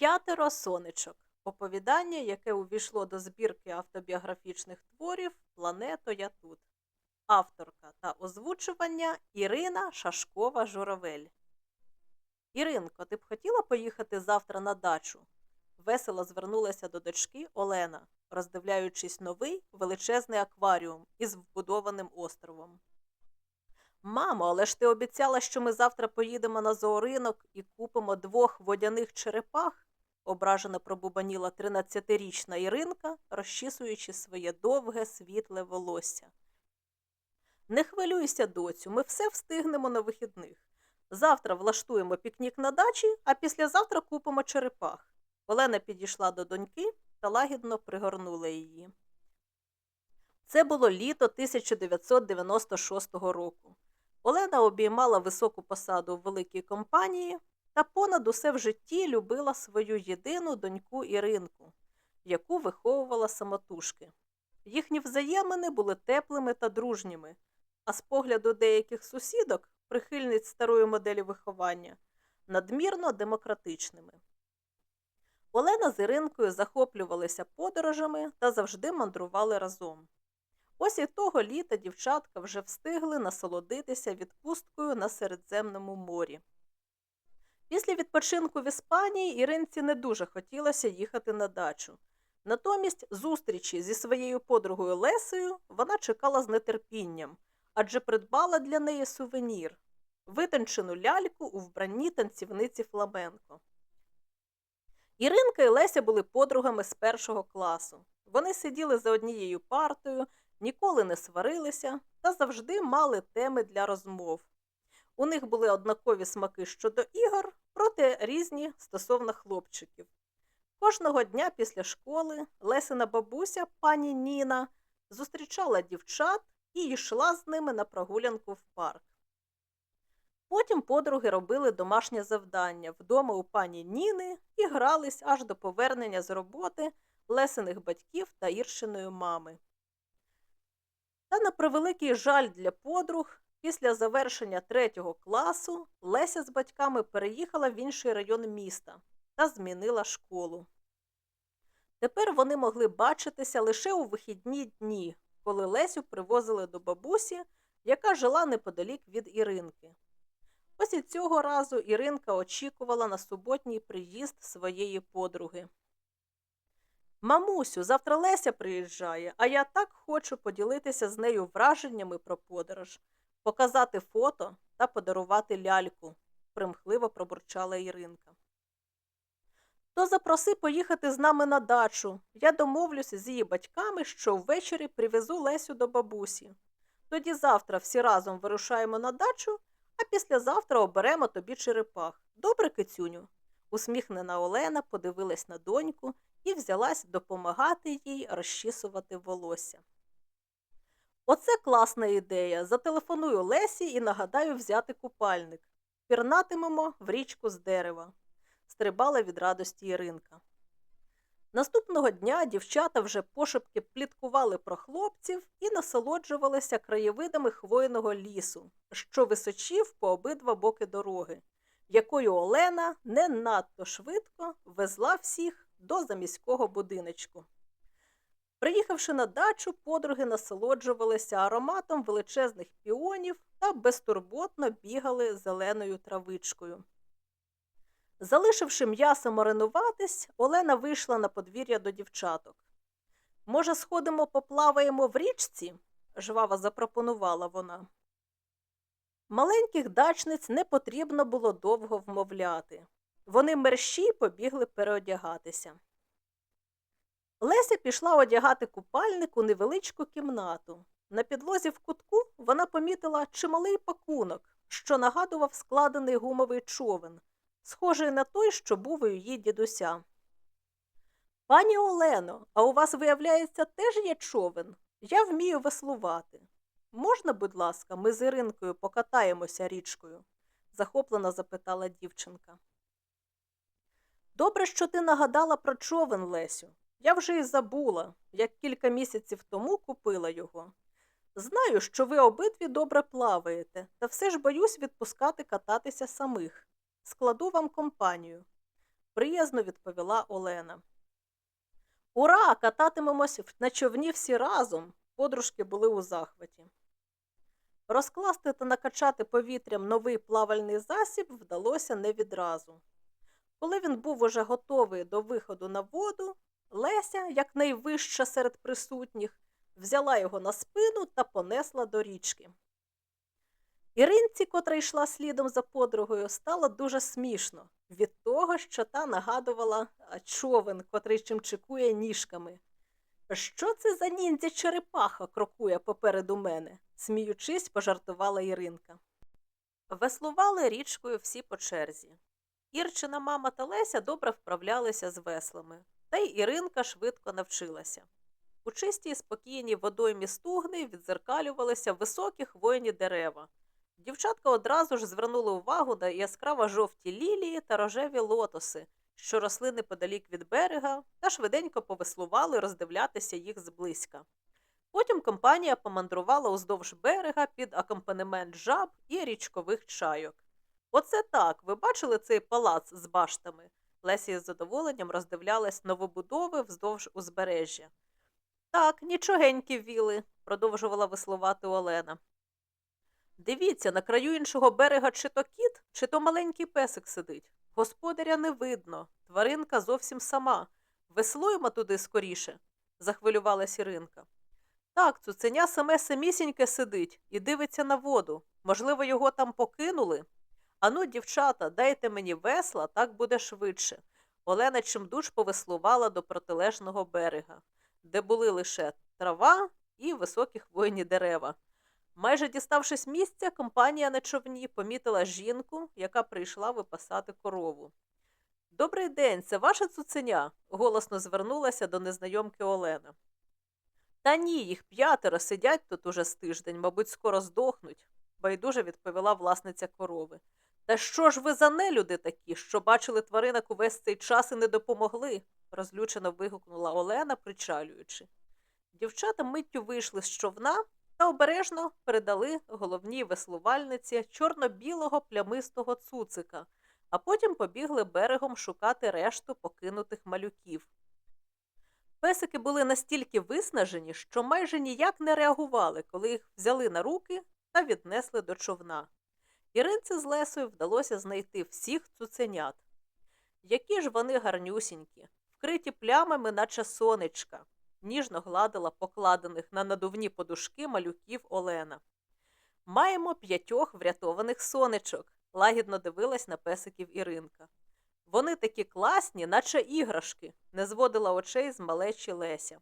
П'ятеро сонечок. Оповідання, яке увійшло до збірки автобіографічних творів Плането Я тут. Авторка та озвучування Ірина Шашкова Журавель. Іринко, ти б хотіла поїхати завтра на дачу? Весело звернулася до дочки Олена, роздивляючись новий величезний акваріум із вбудованим островом. Мамо, але ж ти обіцяла, що ми завтра поїдемо на зооринок і купимо двох водяних черепах, ображено пробубаніла 13-річна Іринка, розчісуючи своє довге світле волосся. Не хвилюйся, доцю, ми все встигнемо на вихідних. Завтра влаштуємо пікнік на дачі, а післязавтра купимо черепах. Олена підійшла до доньки та лагідно пригорнула її. Це було літо 1996 року. Олена обіймала високу посаду в великій компанії та понад усе в житті любила свою єдину доньку Іринку, яку виховувала самотужки. Їхні взаємини були теплими та дружніми, а з погляду деяких сусідок, прихильниць старої моделі виховання, надмірно демократичними. Олена з Іринкою захоплювалися подорожами та завжди мандрували разом. Ось і того літа дівчатка вже встигли насолодитися відпусткою на Середземному морі. Після відпочинку в Іспанії Іринці не дуже хотілося їхати на дачу. Натомість зустрічі зі своєю подругою Лесею вона чекала з нетерпінням, адже придбала для неї сувенір витончену ляльку у вбранні танцівниці Фламенко. Іринка і Леся були подругами з першого класу. Вони сиділи за однією партою, ніколи не сварилися та завжди мали теми для розмов. У них були однакові смаки щодо ігор, проте різні стосовно хлопчиків. Кожного дня після школи Лесина бабуся, пані Ніна, зустрічала дівчат і йшла з ними на прогулянку в парк. Потім подруги робили домашнє завдання вдома у пані Ніни і грались аж до повернення з роботи Лесиних батьків та Іршиної мами. Та на превеликий жаль для подруг, після завершення третього класу Леся з батьками переїхала в інший район міста та змінила школу. Тепер вони могли бачитися лише у вихідні дні, коли Лесю привозили до бабусі, яка жила неподалік від Іринки. Ось і цього разу Іринка очікувала на суботній приїзд своєї подруги. Мамусю, завтра Леся приїжджає, а я так хочу поділитися з нею враженнями про подорож, показати фото та подарувати ляльку, примхливо пробурчала Іринка. То запроси поїхати з нами на дачу. Я домовлюся з її батьками, що ввечері привезу Лесю до бабусі. Тоді завтра всі разом вирушаємо на дачу, а післязавтра оберемо тобі черепах. Добре, кицюню? Усміхнена Олена подивилась на доньку і взялась допомагати їй розчісувати волосся. Оце класна ідея. Зателефоную Лесі і нагадаю взяти купальник. Пірнатимемо в річку з дерева, стрибала від радості Іринка. Наступного дня дівчата вже пошепки пліткували про хлопців і насолоджувалися краєвидами хвойного лісу, що височів по обидва боки дороги, якою Олена не надто швидко везла всіх до заміського будиночку. Приїхавши на дачу, подруги насолоджувалися ароматом величезних піонів та безтурботно бігали зеленою травичкою. Залишивши м'ясо маринуватись, Олена вийшла на подвір'я до дівчаток. Може, сходимо поплаваємо в річці? жваво запропонувала вона. Маленьких дачниць не потрібно було довго вмовляти. Вони мерщій побігли переодягатися. Леся пішла одягати купальник у невеличку кімнату. На підлозі в кутку вона помітила чималий пакунок, що нагадував складений гумовий човен, схожий на той, що був у її дідуся. Пані Олено, а у вас, виявляється, теж є човен? Я вмію веслувати. Можна, будь ласка, ми з Іринкою покатаємося річкою? захоплено запитала дівчинка. Добре, що ти нагадала про човен, Лесю. Я вже й забула, як кілька місяців тому купила його. Знаю, що ви обидві добре плаваєте, та все ж боюсь відпускати кататися самих. Складу вам компанію. приязно відповіла Олена. Ура! Кататимемось на човні всі разом. Подружки були у захваті. Розкласти та накачати повітрям новий плавальний засіб вдалося не відразу. Коли він був уже готовий до виходу на воду, Леся, як найвища серед присутніх, взяла його на спину та понесла до річки. Іринці, котра йшла слідом за подругою, стало дуже смішно від того, що та нагадувала човен, котрий чимчикує ніжками. Що це за ніндзя черепаха крокує попереду мене? сміючись, пожартувала Іринка. Веслували річкою всі по черзі. Ірчина мама та Леся добре вправлялися з веслами, та й Іринка швидко навчилася. У чистій спокійній водоймі стугни відзеркалювалися високі хвойні дерева. Дівчатка одразу ж звернули увагу на яскраво жовті лілії та рожеві лотоси, що росли неподалік від берега, та швиденько повеслували роздивлятися їх зблизька. Потім компанія помандрувала уздовж берега під акомпанемент жаб і річкових чайок. Оце так, ви бачили цей палац з баштами? Лесі з задоволенням роздивлялась новобудови вздовж узбережжя. Так, нічогенькі віли, продовжувала веслувати Олена. Дивіться, на краю іншого берега чи то кіт, чи то маленький песик сидить. Господаря не видно, тваринка зовсім сама. Веслуємо туди скоріше, захвилювалась Іринка. Так, цуценя саме самісіньке сидить і дивиться на воду. Можливо, його там покинули. Ану, дівчата, дайте мені весла, так буде швидше. Олена чимдуж повеслувала до протилежного берега, де були лише трава і високі хвойні дерева. Майже діставшись місця, компанія на човні помітила жінку, яка прийшла випасати корову. Добрий день, це ваша цуценя? голосно звернулася до незнайомки Олена. Та ні, їх п'ятеро сидять тут уже з тиждень, мабуть, скоро здохнуть, байдуже відповіла власниця корови. Та що ж ви за нелюди такі, що бачили тваринок увесь цей час і не допомогли? розлючено вигукнула Олена, причалюючи. Дівчата миттю вийшли з човна та обережно передали головній веслувальниці чорно-білого плямистого цуцика, а потім побігли берегом шукати решту покинутих малюків. Песики були настільки виснажені, що майже ніяк не реагували, коли їх взяли на руки та віднесли до човна. Іринці з Лесою вдалося знайти всіх цуценят. Які ж вони гарнюсінькі, вкриті плямами, наче сонечка, ніжно гладила покладених на надувні подушки малюків Олена. Маємо п'ятьох врятованих сонечок, лагідно дивилась на песиків Іринка. Вони такі класні, наче іграшки, не зводила очей з малечі Леся.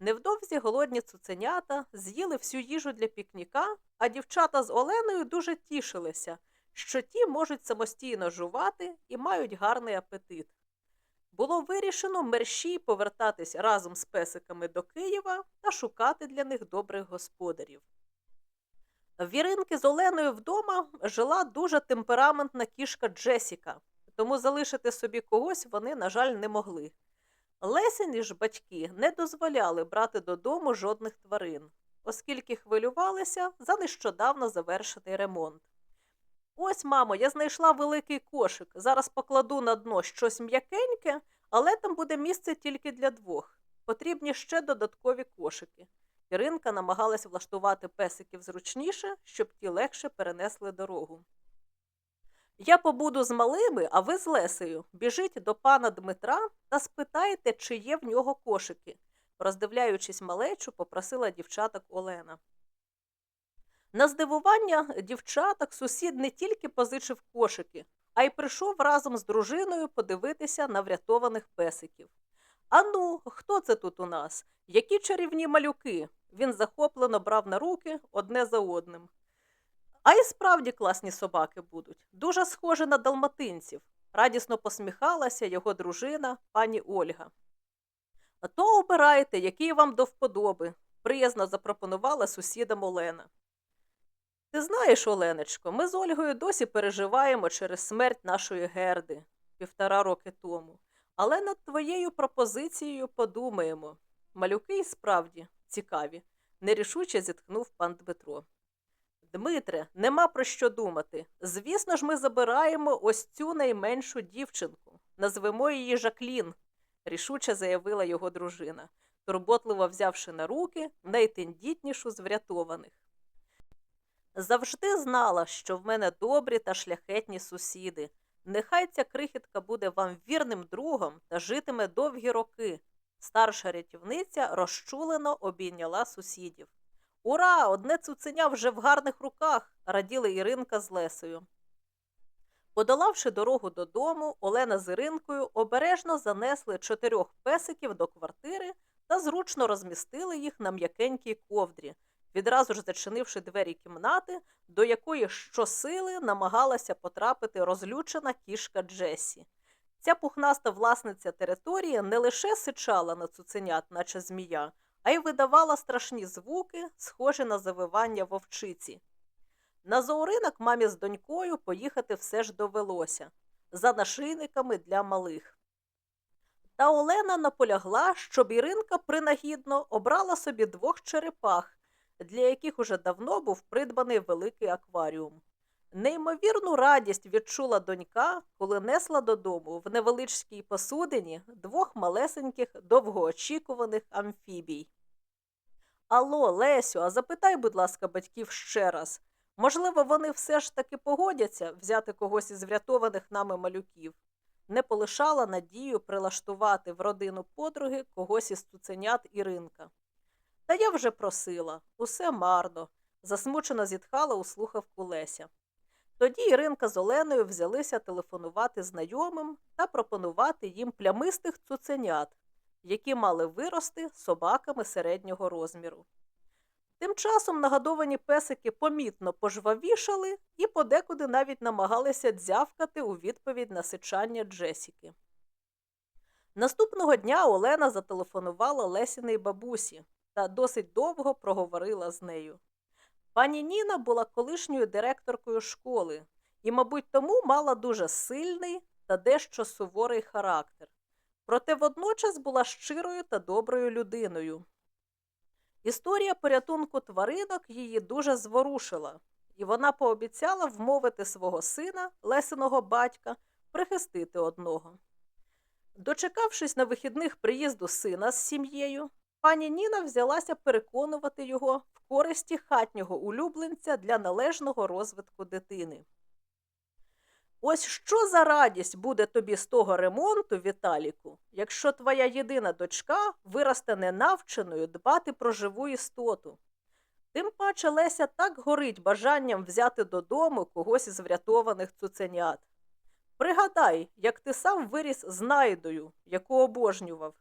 Невдовзі голодні цуценята з'їли всю їжу для пікніка, а дівчата з Оленою дуже тішилися, що ті можуть самостійно жувати і мають гарний апетит. Було вирішено мерщій повертатись разом з песиками до Києва та шукати для них добрих господарів. Віринки з Оленою вдома жила дуже темпераментна кішка Джесіка, тому залишити собі когось вони, на жаль, не могли. Лесені ж батьки не дозволяли брати додому жодних тварин, оскільки хвилювалися за нещодавно завершений ремонт. Ось, мамо, я знайшла великий кошик. Зараз покладу на дно щось м'якеньке, але там буде місце тільки для двох. Потрібні ще додаткові кошики. Іринка намагалась влаштувати песиків зручніше, щоб ті легше перенесли дорогу. Я побуду з малими, а ви з Лесею. Біжіть до пана Дмитра та спитайте, чи є в нього кошики. Роздивляючись малечу, попросила дівчаток Олена. На здивування дівчаток сусід не тільки позичив кошики, а й прийшов разом з дружиною подивитися на врятованих песиків. Ану, хто це тут у нас? Які чарівні малюки? Він захоплено брав на руки одне за одним. А і справді класні собаки будуть, дуже схожі на далматинців, радісно посміхалася його дружина, пані Ольга. А то обирайте, який вам до вподоби, приязно запропонувала сусідам Олена. Ти знаєш, Оленечко, ми з Ольгою досі переживаємо через смерть нашої герди півтора роки тому, але над твоєю пропозицією подумаємо. Малюки й справді цікаві, нерішуче зітхнув пан Дмитро. Дмитре, нема про що думати. Звісно ж, ми забираємо ось цю найменшу дівчинку. Назвемо її Жаклін, рішуче заявила його дружина, турботливо взявши на руки найтендітнішу з врятованих. Завжди знала, що в мене добрі та шляхетні сусіди. Нехай ця крихітка буде вам вірним другом та житиме довгі роки. Старша рятівниця розчулено обійняла сусідів. Ура! Одне цуценя вже в гарних руках, раділи Іринка з Лесею. Подолавши дорогу додому, Олена з Іринкою обережно занесли чотирьох песиків до квартири та зручно розмістили їх на м'якенькій ковдрі, відразу ж зачинивши двері кімнати, до якої щосили намагалася потрапити розлючена кішка Джесі. Ця пухнаста власниця території не лише сичала на цуценят, наче змія, а й видавала страшні звуки, схожі на завивання вовчиці. На зооринок мамі з донькою поїхати все ж довелося за нашийниками для малих. Та Олена наполягла, щоб Іринка принагідно обрала собі двох черепах, для яких уже давно був придбаний великий акваріум. Неймовірну радість відчула донька, коли несла додому в невеличкій посудині двох малесеньких довгоочікуваних амфібій. Алло, Лесю, а запитай, будь ласка, батьків ще раз. Можливо, вони все ж таки погодяться взяти когось із врятованих нами малюків. Не полишала надію прилаштувати в родину подруги когось із цуценят Іринка. Та я вже просила, усе марно, засмучено зітхала у слухавку Леся. Тоді Іринка з Оленою взялися телефонувати знайомим та пропонувати їм плямистих цуценят, які мали вирости собаками середнього розміру. Тим часом нагадовані песики помітно пожвавішали і подекуди навіть намагалися дзявкати у відповідь на сичання Джесіки. Наступного дня Олена зателефонувала Лесіній бабусі та досить довго проговорила з нею. Пані Ніна була колишньою директоркою школи і, мабуть, тому мала дуже сильний та дещо суворий характер. Проте водночас була щирою та доброю людиною. Історія порятунку тваринок її дуже зворушила, і вона пообіцяла вмовити свого сина, Лесиного батька, прихистити одного. Дочекавшись на вихідних приїзду сина з сім'єю, пані Ніна взялася переконувати його в користі хатнього улюбленця для належного розвитку дитини. Ось що за радість буде тобі з того ремонту, Віталіку, якщо твоя єдина дочка виросте ненавченою дбати про живу істоту. Тим паче Леся так горить бажанням взяти додому когось із врятованих цуценят. Пригадай, як ти сам виріс знайдою, яку обожнював.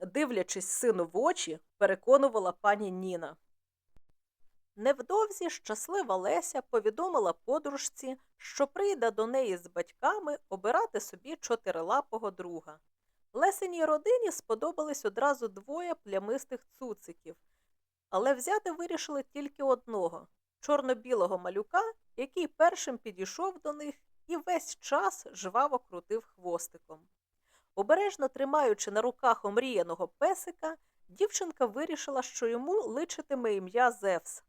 Дивлячись сину в очі, переконувала пані Ніна. Невдовзі щаслива Леся повідомила подружці, що прийде до неї з батьками обирати собі чотирилапого друга. Лесеній родині сподобались одразу двоє плямистих цуциків, але взяти вирішили тільки одного чорно-білого малюка, який першим підійшов до них і весь час жваво крутив хвостиком. Обережно тримаючи на руках омріяного песика, дівчинка вирішила, що йому личитиме ім'я Зевс.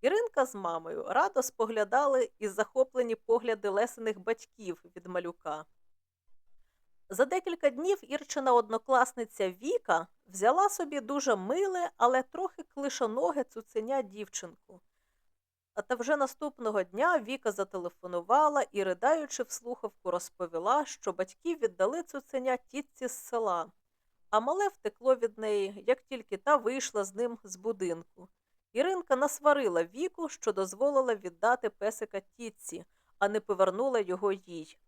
Іринка з мамою радо споглядали із захоплені погляди лесених батьків від малюка. За декілька днів Ірчина однокласниця Віка взяла собі дуже миле, але трохи клишоноге цуценя дівчинку. А та вже наступного дня Віка зателефонувала і, ридаючи в слухавку, розповіла, що батьки віддали цуценя тітці з села, а мале втекло від неї, як тільки та вийшла з ним з будинку. Іринка насварила Віку, що дозволила віддати песика тітці, а не повернула його їй.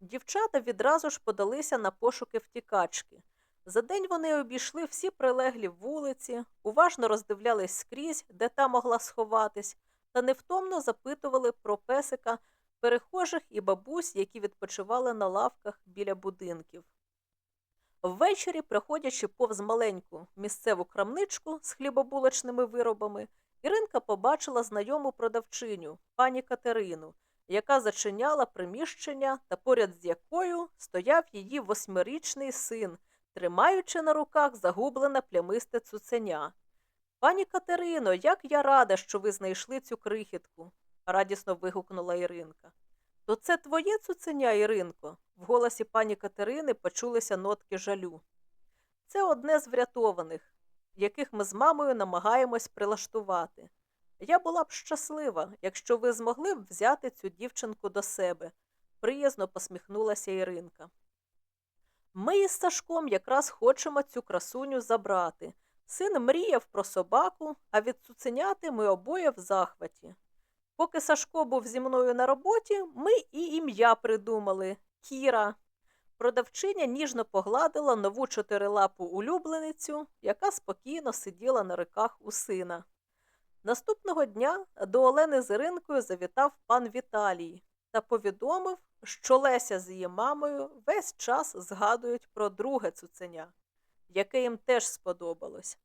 Дівчата відразу ж подалися на пошуки втікачки. За день вони обійшли всі прилеглі вулиці, уважно роздивлялись скрізь, де та могла сховатись, та невтомно запитували про песика перехожих і бабусь, які відпочивали на лавках біля будинків. Ввечері, проходячи повз маленьку місцеву крамничку з хлібобулочними виробами, Іринка побачила знайому продавчиню, пані Катерину, яка зачиняла приміщення та поряд з якою стояв її восьмирічний син, тримаючи на руках загублене плямисте цуценя. Пані Катерино, як я рада, що ви знайшли цю крихітку. радісно вигукнула Іринка. То це твоє цуценя, Іринко? В голосі пані Катерини почулися нотки жалю. Це одне з врятованих, яких ми з мамою намагаємось прилаштувати. Я була б щаслива, якщо ви змогли б взяти цю дівчинку до себе, приязно посміхнулася Іринка. Ми із Сашком якраз хочемо цю красуню забрати. Син мріяв про собаку, а від цуценяти ми обоє в захваті. Поки Сашко був зі мною на роботі, ми і ім'я придумали Кіра. Продавчиня ніжно погладила нову чотирилапу улюбленицю, яка спокійно сиділа на руках у сина. Наступного дня до Олени з Іринкою завітав пан Віталій та повідомив, що Леся з її мамою весь час згадують про друге цуценя, яке їм теж сподобалось.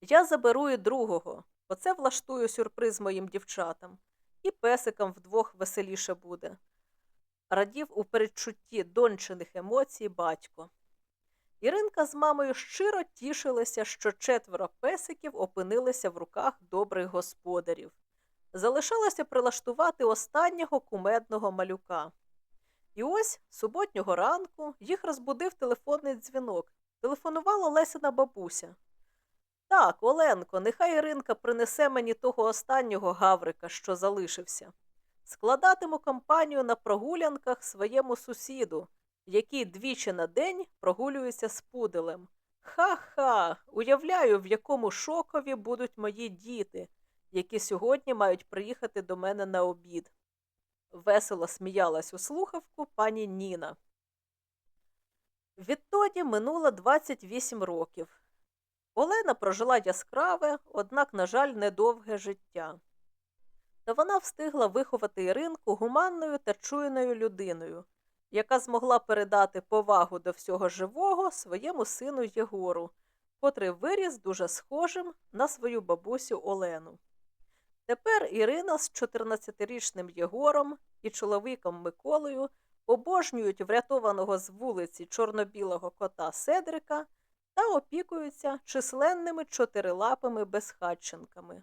Я заберу і другого, оце влаштую сюрприз моїм дівчатам, і песикам вдвох веселіше буде. Радів у передчутті дончених емоцій батько. Іринка з мамою щиро тішилися, що четверо песиків опинилися в руках добрих господарів. Залишалося прилаштувати останнього кумедного малюка. І ось суботнього ранку їх розбудив телефонний дзвінок. Телефонувала Лесина бабуся. Так, Оленко, нехай Іринка принесе мені того останнього гаврика, що залишився. Складатиму компанію на прогулянках своєму сусіду, який двічі на день прогулюється з пуделем. Ха-ха, уявляю, в якому шокові будуть мої діти, які сьогодні мають приїхати до мене на обід. Весело сміялась у слухавку пані Ніна. Відтоді минуло 28 років. Олена прожила яскраве, однак, на жаль, недовге життя. Та вона встигла виховати Іринку гуманною та чуйною людиною, яка змогла передати повагу до всього живого своєму сину Єгору, котрий виріс дуже схожим на свою бабусю Олену. Тепер Ірина з 14-річним Єгором і чоловіком Миколою обожнюють врятованого з вулиці чорно-білого кота Седрика та опікуються численними чотирилапими безхатченками.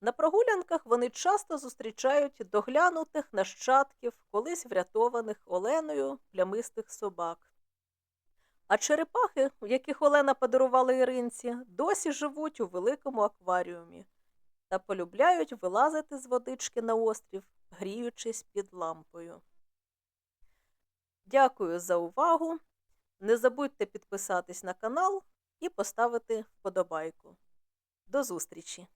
На прогулянках вони часто зустрічають доглянутих нащадків, колись врятованих Оленою плямистих собак. А черепахи, яких Олена подарувала Іринці, досі живуть у великому акваріумі та полюбляють вилазити з водички на острів, гріючись під лампою. Дякую за увагу. Не забудьте підписатись на канал і поставити вподобайку. До зустрічі!